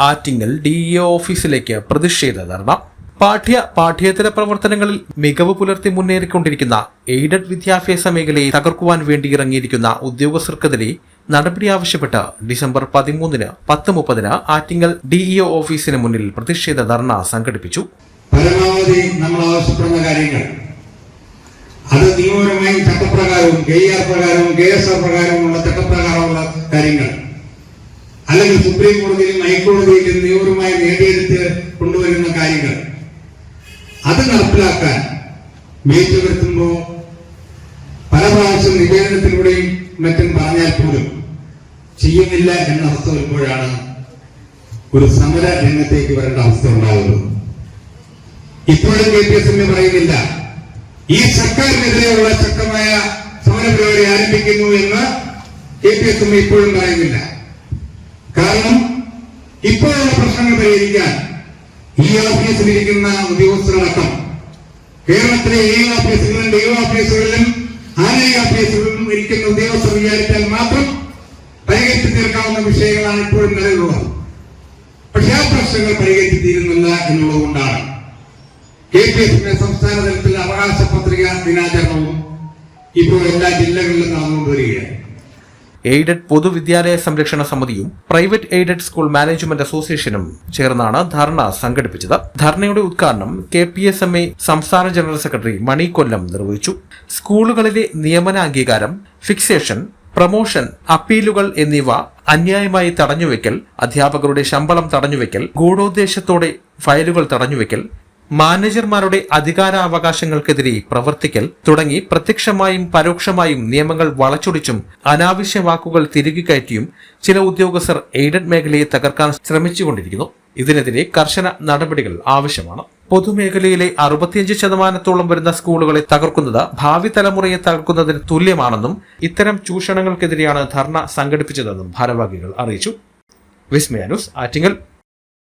Attingal D E ഓഫീസിലേക്ക് പ്രതിഷേധ ധർണ. പാഠ്യ പാഠ്യേതര പ്രവർത്തനങ്ങളിൽ മികവ് പുലർത്തി മുന്നേറിക്കൊണ്ടിരിക്കുന്ന എയ്ഡഡ് വിദ്യാഭ്യാസ മേഖലയെ തകർക്കുവാൻ വേണ്ടി ഇറങ്ങിയിരിക്കുന്ന ഉദ്യോഗസ്ഥർക്കെതിരെ നടപടി ആവശ്യപ്പെട്ട് ഡിസംബർ പതിമൂന്നിന് പത്ത് മുപ്പതിന് ആറ്റിങ്ങൽ ഡിഇഒ ഓഫീസിന് മുന്നിൽ പ്രതിഷേധ ധർണ സംഘടിപ്പിച്ചു. പരമാവധി നമ്മൾ ആവശ്യപ്പെടുന്ന കാര്യങ്ങൾ. അത് നിയമപരമായും ചട്ടപ്രകാരവും കെ ആർ പ്രകാരവും കെ എസ് ആർ പ്രകാരമുള്ള ചട്ടപ്രകാരമുള്ള കാര്യങ്ങൾ. അല്ലെങ്കിൽ സുപ്രീം കോടതിയിലും ഹൈക്കോടതിയിലും നിയമപരമായി നേടിയെടുത്ത് കൊണ്ടുവരുന്ന കാര്യങ്ങൾ. അത് നടപ്പിലാക്കാൻ മേച്ചു വരുത്തുമ്പോൾ പല പ്രാവശ്യം നിവേദനത്തിലൂടെയും മറ്റും പറഞ്ഞാൽ പോലും ചെയ്യുന്നില്ല എന്ന അവസ്ഥ വരുമ്പോഴാണ് ഒരു സമര രംഗത്തേക്ക് വരേണ്ട അവസ്ഥ ഉണ്ടാകുന്നത് ഇപ്പോഴും കെ പി എസ് എം പറയുന്നില്ല. ഈ സർക്കാരിനെതിരെയുള്ള ശക്തമായ സമരപരിപാടി ആരംഭിക്കുന്നു എന്ന് കെ പി എസ് എം ഇപ്പോഴും പറയുന്നില്ല. കാരണം ഇപ്പോഴുള്ള പ്രശ്നങ്ങൾ പരിഹരിക്കാൻ ഈ ഓഫീസിലിരിക്കുന്ന ഉദ്യോഗസ്ഥരടക്കം കേരളത്തിലെ ഏ ഓഫീസുകളിലും ഡി ഓഫീസുകളിലും ആനയ ഓഫീസുകളിലും ഇരിക്കുന്ന ഉദ്യോഗസ്ഥർ വിചാരിച്ചാൽ മാത്രം പരിഹരിച്ചു തീർക്കാവുന്ന വിഷയങ്ങളാണ് ഇപ്പോഴും നിലവിലുള്ളത്. പക്ഷേ ആ പ്രശ്നങ്ങൾ പരിഹരിച്ചു തീരുന്നില്ല എന്നുള്ളതുകൊണ്ടാണ് കെ പി എഫിന്റെ സംസ്ഥാന തലത്തിൽ അവകാശ പത്രിക ദിനാചരണവും ഇപ്പോൾ എല്ലാ ജില്ലകളിലും നടന്നുകൊണ്ടിരിക്കുകയാണ് എയ്ഡഡ് പൊതുവിദ്യാലയ സംരക്ഷണ സമിതിയും പ്രൈവറ്റ് എയ്ഡഡ് സ്കൂൾ മാനേജ്മെന്റ് അസോസിയേഷനും ചേർന്നാണ് ധർണ സംഘടിപ്പിച്ചത്. ധർണയുടെ ഉദ്ഘാടനം K P S M A സംസ്ഥാന ജനറൽ സെക്രട്ടറി മണി കൊല്ലം നിർവഹിച്ചു. സ്കൂളുകളിലെ നിയമന അംഗീകാരം ഫിക്സേഷൻ പ്രമോഷൻ അപ്പീലുകൾ എന്നിവ അന്യായമായി തടഞ്ഞുവെക്കൽ അധ്യാപകരുടെ ശമ്പളം തടഞ്ഞുവെക്കൽ ഗൂഢോദ്ദേശത്തോടെ ഫയലുകൾ തടഞ്ഞുവെക്കൽ മാനേജർമാരുടെ അധികാരാവകാശങ്ങൾക്കെതിരെ പ്രവർത്തിക്കൽ തുടങ്ങി പ്രത്യക്ഷമായും പരോക്ഷമായും നിയമങ്ങൾ വളച്ചൊടിച്ചും അനാവശ്യ വാക്കുകൾ തിരികെ കയറ്റിയും ചില ഉദ്യോഗസ്ഥർ എയ്ഡഡ് മേഖലയെ തകർക്കാൻ ശ്രമിച്ചുകൊണ്ടിരിക്കുന്നു. ഇതിനെതിരെ കർശന നടപടികൾ ആവശ്യമാണ്. പൊതുമേഖലയിലെ അറുപത്തിയഞ്ച് ശതമാനത്തോളം വരുന്ന സ്കൂളുകളെ തകർക്കുന്നത് ഭാവി തലമുറയെ തകർക്കുന്നതിന് തുല്യമാണെന്നും ഇത്തരം ചൂഷണങ്ങൾക്കെതിരെയാണ് ധർണ സംഘടിപ്പിച്ചതെന്നും ഭാരവാഹികൾ അറിയിച്ചു. വിസ്മയാനുസ് ആറ്റിങ്ങൽ.